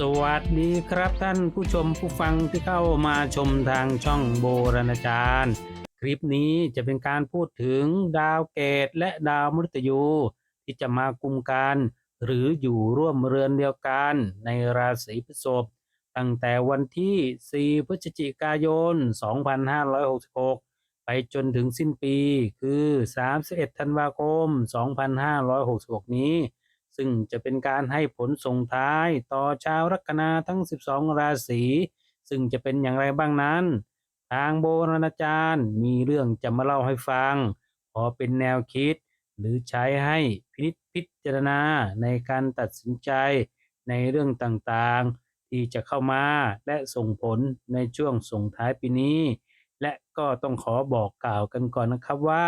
สวัสดีครับท่านผู้ชมผู้ฟังที่เข้ามาชมทางช่องโบราณจารย์ คลิปนี้จะเป็นการพูดถึงดาวเกตและดาวมฤตยู ที่จะมากุมกัน หรืออยู่ร่วมเรือนเดียวกันในราศีพฤษภตั้งแต่วันที่ 4 พฤศจิกายน 2566 ไปจนถึงสิ้นปีคือ 31 ธันวาคม 2566 นี้ ซึ่งจะเป็นการให้ผลส่งท้ายต่อชาวลัคนาทั้ง 12 ราศี ซึ่งจะเป็นอย่างไรบ้างนั้น ทางโบราณจารย์มีเรื่องจะมาเล่าให้ฟัง พอเป็นแนวคิด หรือใช้ให้พินิจพิจารณาในการตัดสินใจในเรื่องต่างๆ ที่จะเข้ามาและส่งผลในช่วงส่งท้ายปีนี้ และก็ต้องขอบอกกล่าวกันก่อนนะครับว่า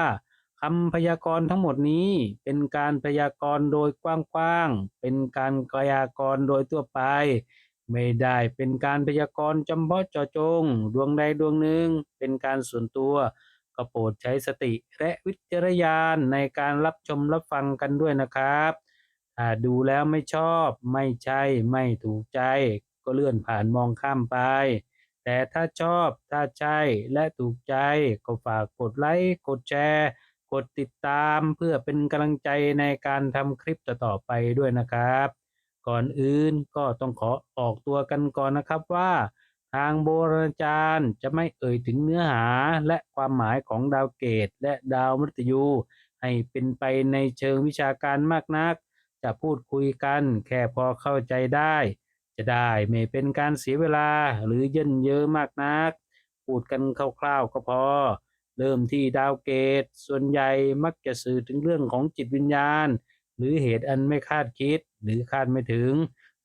คำพยากรณ์ทั้งหมดนี้เป็นการพยากรณ์โดยกว้างๆ เป็นการพยากรณ์โดยทั่วไป ไม่ได้เป็นการพยากรณ์จำเพาะเจาะจง ดวงใดดวงหนึ่ง เป็นการส่วนตัว ก็โปรดใช้สติและวิจารณญาณในการรับชมรับฟังกันด้วยนะครับถ้าดูแล้วไม่ชอบไม่ใช่ไม่ถูกใจ ก็เลื่อนผ่านมองข้ามไป แต่ถ้าชอบถ้าใช่และถูกใจก็ฝากกดไลค์กดแชร์ กดติดตามเพื่อเป็นกำลังใจในการทำคลิปต่อๆไปด้วยนะครับ ก่อนอื่นก็ต้องขอออกตัวกันก่อนนะครับว่า ทางโบราณจารย์จะไม่เอ่ยถึงเนื้อหาและความหมายของดาวเกตและดาวมฤตยู ให้เป็นไปในเชิงวิชาการมากนัก จะพูดคุยกันแค่พอเข้าใจได้ จะได้ไม่เป็นการเสียเวลาหรือเยินเยอะมากนัก พูดกันคร่าวๆก็พอ เริ่มที่ดาวเกต ส่วนใหญ่มักจะสื่อถึงเรื่องของจิตวิญญาณ หรือเหตุอันไม่คาดคิดหรือคาดไม่ถึง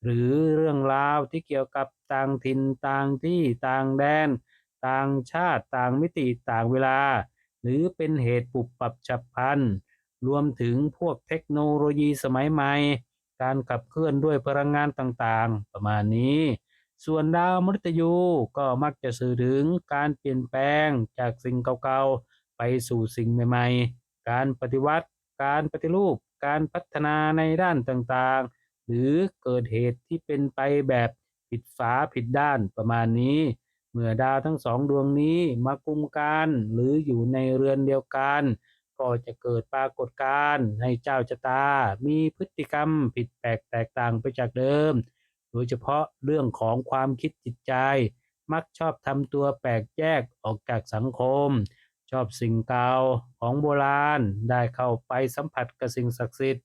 หรือเรื่องราวที่เกี่ยวกับต่างถิ่นต่างที่ต่างแดน ต่างชาติต่างมิติต่างเวลา หรือเป็นเหตุปรับปรับฉับพลันรวมถึงพวกเทคโนโลยีสมัยใหม่ การขับเคลื่อนด้วยพลังงานต่างๆ ประมาณนี้ ส่วนดาวมฤตยูก็มักจะสื่อถึงการเปลี่ยนแปลงจากสิ่งเก่าๆ ไปสู่สิ่งใหม่ๆ การปฏิวัติ การปฏิรูป การพัฒนาในด้านต่างๆ หรือเกิดเหตุที่เป็นไปแบบผิดฝาผิดด้านประมาณนี้ เมื่อดาวทั้งสองดวงนี้มากุมกันหรืออยู่ในเรือนเดียวกัน ก็จะเกิดปรากฏการณ์ให้เจ้าชะตา มีพฤติกรรมผิดแปลกแตกต่างไปจากเดิม โดยเฉพาะเรื่องของความคิดจิตใจ มักชอบทำตัวแปลกแยกออกจากสังคม ชอบสิ่งเก่าของโบราณ ได้เข้าไปสัมผัสกับสิ่งศักดิ์สิทธิ์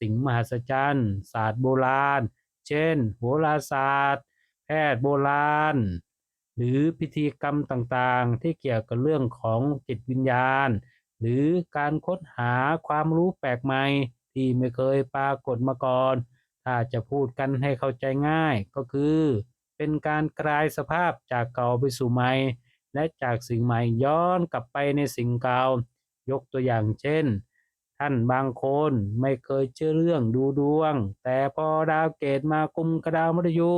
สิ่งมหัศจรรย์ศาสตร์โบราณ เช่น โหราศาสตร์ แพทย์โบราณ หรือพิธีกรรมต่างๆ ที่เกี่ยวกับเรื่องของจิตวิญญาณ หรือการค้นหาความรู้แปลกใหม่ที่ไม่เคยปรากฏมาก่อน ถ้าจะพูดกันให้เข้าใจง่ายก็คือ เป็นการกลายสภาพจากเก่าไปสู่ใหม่ และจากสิ่งใหม่ย้อนกลับไปในสิ่งเก่ายกตัวอย่างเช่น ท่านบางคนไม่เคยเชื่อเรื่องดูดวง แต่พอดาวเกตมากุมกระดาวมฤตยู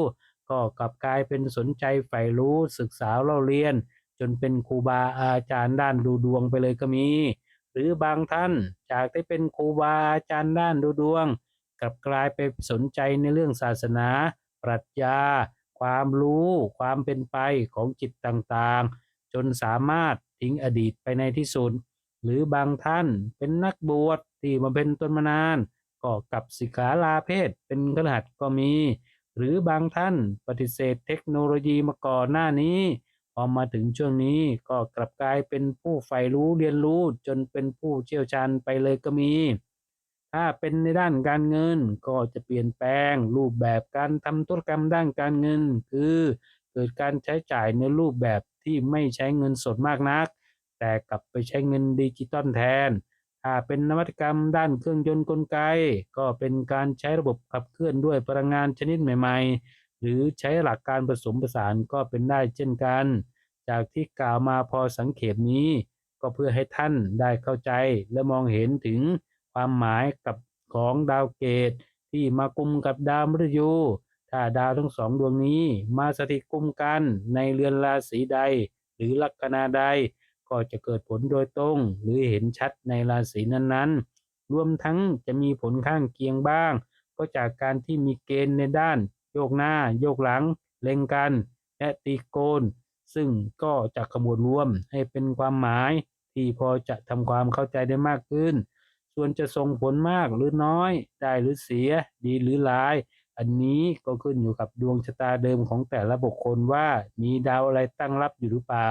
ก็กลับกลายเป็นสนใจใฝ่รู้ศึกษาเล่าเรียน จนเป็นครูบาอาจารย์ด้านดูดวงไปเลยก็มี หรือบางท่านจากที่เป็นครูบาอาจารย์ด้านดูดวง กลับกลายไปสนใจในเรื่องศาสนา ปรัชญา ความรู้ ความเป็นไปของจิตต่างๆ จนสามารถทิ้งอดีตไปในที่สุด หรือบางท่านเป็นนักบวชที่มาเป็นตนมานาน ก็กลับสิกขาลาเพศเป็นขหัสก็มี หรือบางท่านปฏิเสธเทคโนโลยีมาก่อนหน้านี้พอมาถึงช่วงนี้ก็กลับกลายเป็นผู้ใฝ่รู้เรียนรู้จนเป็นผู้เชี่ยวชาญไปเลยก็มี ถ้าเป็นในด้านการเงินก็จะเปลี่ยนแปลงรูปแบบการทำธุรกรรมด้านการเงิน คือเกิดการใช้จ่ายในรูปแบบที่ไม่ใช้เงินสดมากนัก แต่กลับไปใช้เงินดิจิตอลแทน ถ้าเป็นนวัตกรรมด้านเครื่องยนต์กลไก ก็เป็นการใช้ระบบขับเคลื่อนด้วยพลังงานชนิดใหม่ๆ หรือใช้หลักการผสมผสานก็เป็นได้เช่นกัน จากที่กล่าวมาพอสังเขปนี้ ก็เพื่อให้ท่านได้เข้าใจและมองเห็นถึง ความหมายกับของดาวเกตที่มากุมกับดาวมฤตยูถ้าดาวทั้งสองดวงนี้มาสถิตกุมกันในเรือนราศีใด หรือลัคนาใด ก็จะเกิดผลโดยตรง หรือเห็นชัดในราศีนั้นๆ รวมทั้งจะมีผลข้างเคียงบ้าง ก็จากการที่มีเกณฑ์ในด้าน โยกหน้า โยกหลัง เล็งกัน และตีโกน ซึ่งก็จะขมวดรวมให้เป็นความหมายที่พอจะทำความเข้าใจได้มากขึ้น ส่วนจะส่งผลมากหรือน้อย ได้หรือเสีย ดีหรือร้าย อันนี้ก็ขึ้นอยู่กับดวงชะตาเดิมของแต่ละบุคคลว่ามีดาวอะไรตั้งรับอยู่หรือเปล่า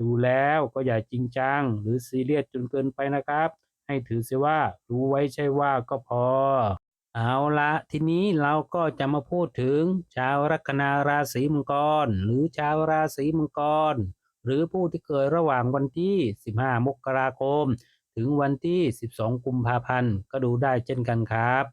ดูแล้วก็อย่าจริงจัง หรือซีเรียสจนเกินไปนะครับ ให้ถือเสียว่ารู้ไว้ใช่ว่าก็พอ เอาละทีนี้เราก็จะมาพูดถึง ชาวลัคนาราศีมังกร หรือชาวราศีมังกร หรือผู้ที่เกิดระหว่างวันที่ 15 มกราคม ถึงวันที่ 12 กุมภาพันธ์ก็ดูได้เช่นกันครับ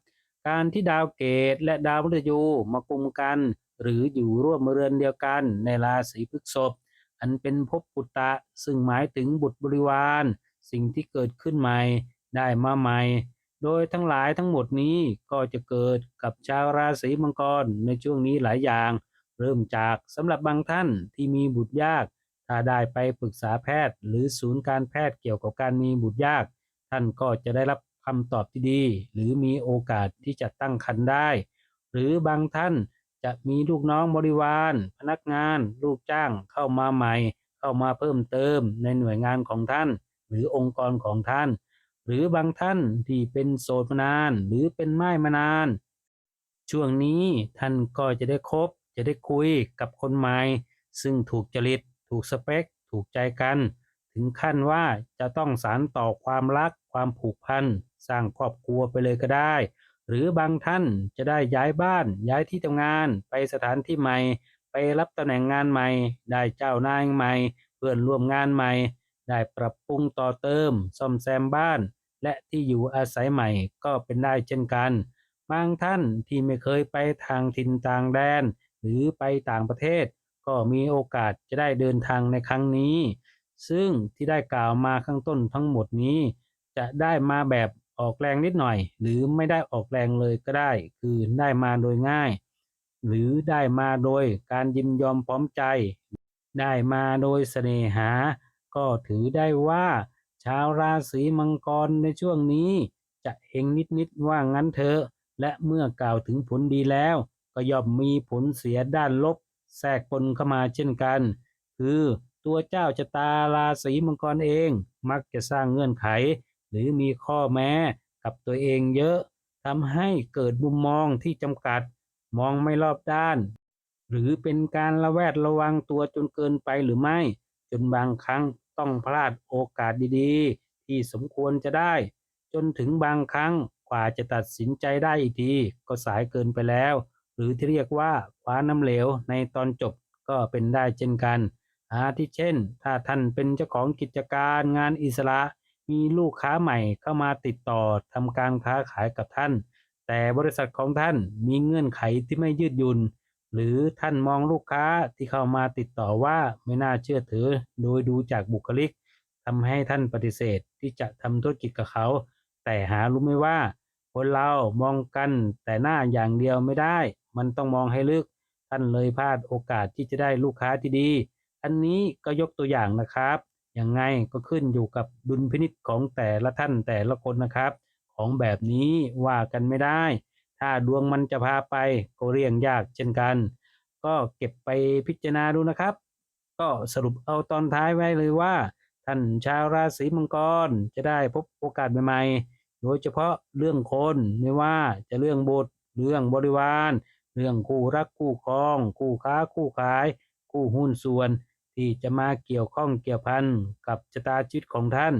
การที่ดาวเกตและดาวมฤตยูมากุมกัน หรืออยู่ร่วมเรือนเดียวกันในราศีพฤษภอันเป็นภพปุตตะซึ่งหมายถึงบุตรบริวาร สิ่งที่เกิดขึ้นใหม่ได้มาใหม่ โดยทั้งหลายทั้งหมดนี้ก็จะเกิดกับชาวราศีมังกรในช่วงนี้หลายอย่าง เริ่มจากสำหรับบางท่านที่มีบุตรยาก ถ้าได้ไปปรึกษาแพทย์ หรือศูนย์การแพทย์เกี่ยวกับการมีบุตรยาก ท่านก็จะได้รับคำตอบที่ดี หรือมีโอกาสที่จะตั้งครรภ์ได้ หรือบางท่านจะมีลูกน้องบริวาร พนักงาน ลูกจ้างเข้ามาใหม่ เข้ามาเพิ่มเติมในหน่วยงานของท่าน หรือองค์กรของท่าน หรือบางท่านที่เป็นโสดมานาน หรือเป็นไม้มานาน ช่วงนี้ท่านก็จะได้คบจะได้คุยกับคนใหม่ ซึ่งถูกจริต ถูกสเปค ถูกใจกัน ถึงขั้นว่าจะต้องสานต่อความรักความผูกพันสร้างครอบครัวไปเลยก็ได้ หรือบางท่านจะได้ย้ายบ้าน ย้ายที่ทำงาน ไปสถานที่ใหม่ ไปรับตำแหน่งงานใหม่ ได้เจ้านายใหม่ เพื่อนร่วมงานใหม่ ได้ปรับปรุงต่อเติม ซ่อมแซมบ้าน และที่อยู่อาศัยใหม่ก็เป็นได้เช่นกันบางท่านที่ไม่เคยไปทางถิ่นต่างแดน หรือไปต่างประเทศ ก็มีโอกาสจะได้เดินทางในครั้งนี้ ซึ่งที่ได้กล่าวมาข้างต้นทั้งหมดนี้ จะได้มาแบบออกแรงนิดหน่อย หรือไม่ได้ออกแรงเลยก็ได้ คือได้มาโดยง่าย หรือได้มาโดยการยินยอมพร้อมใจ ได้มาโดยเสน่หา ก็ถือได้ว่าชาวราศีมังกรในช่วงนี้ จะเฮงนิดๆว่างั้นเถอะและเมื่อกล่าวถึงผลดีแล้ว ก็ย่อมมีผลเสียด้านลบ แทรกปนเข้ามาเช่นกัน คือตัวเจ้าชะตาราศีมังกรเอง มักจะสร้างเงื่อนไข หรือมีข้อแม้กับตัวเองเยอะทำให้เกิดมุมมองที่จำกัด มองไม่รอบด้าน หรือเป็นการระแวดระวังตัวจนเกินไปหรือไม่ จนบางครั้งต้องพลาดโอกาสดีๆ ที่สมควรจะได้ จนถึงบางครั้งกว่าจะตัดสินใจได้อีกที ก็สายเกินไปแล้ว หรือที่เรียกว่าคว้าน้ำเหลวในตอนจบก็เป็นได้เช่นกันอาทิเช่น ถ้าท่านเป็นเจ้าของกิจการงานอิสระ มีลูกค้าใหม่เข้ามาติดต่อทำการค้าขายกับท่าน แต่บริษัทของท่านมีเงื่อนไขที่ไม่ยืดหยุ่นหรือท่านมองลูกค้าที่เข้ามาติดต่อว่าไม่น่าเชื่อถือ โดยดูจากบุคลิกทำให้ท่านปฏิเสธที่จะทำธุรกิจกับเขา แต่หารู้ไหมว่า คนเรามองกันแต่หน้าอย่างเดียวไม่ได้ มันต้องมองให้ลึก ท่านเลยพลาดโอกาสที่จะได้ลูกค้าที่ดี อันนี้ก็ยกตัวอย่างนะครับยังไงก็ขึ้นอยู่กับดุลพินิจของแต่ละท่านแต่ละคนนะครับ ของแบบนี้ว่ากันไม่ได้ ถ้าดวงมันจะพาไปก็เรียงยากเช่นกัน ก็เก็บไปพิจารณาดูนะครับ ก็สรุปเอาตอนท้ายไว้เลยว่า ท่านชาวราศีมังกรจะได้พบโอกาสใหม่ๆโดยเฉพาะเรื่องคนไม่ว่าจะเรื่องบุตรเรื่องบริวาร เรื่องคู่รักคู่ครอง คู่ค้าคู่ขาย คู่หุ้นส่วน ที่จะมาเกี่ยวข้องเกี่ยวพันกับชะตาชีวิตของท่าน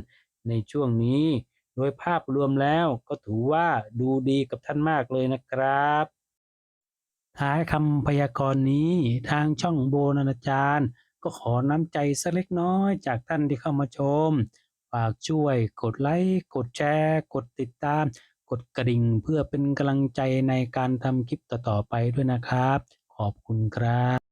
ในช่วงนี้ โดยภาพรวมแล้วก็ถือว่าดูดีกับท่านมากเลยนะครับ ท้ายคำพยากรณ์นี้ทางช่องโบนานาจารย์ก็ขอน้ำใจสักเล็กน้อยจากท่านที่เข้ามาชม ฝากช่วยกดไลค์ กดแชร์ กดติดตาม กดกระดิ่งเพื่อเป็นกำลังใจในการทำคลิปต่อๆไปด้วยนะครับ ขอบคุณครับ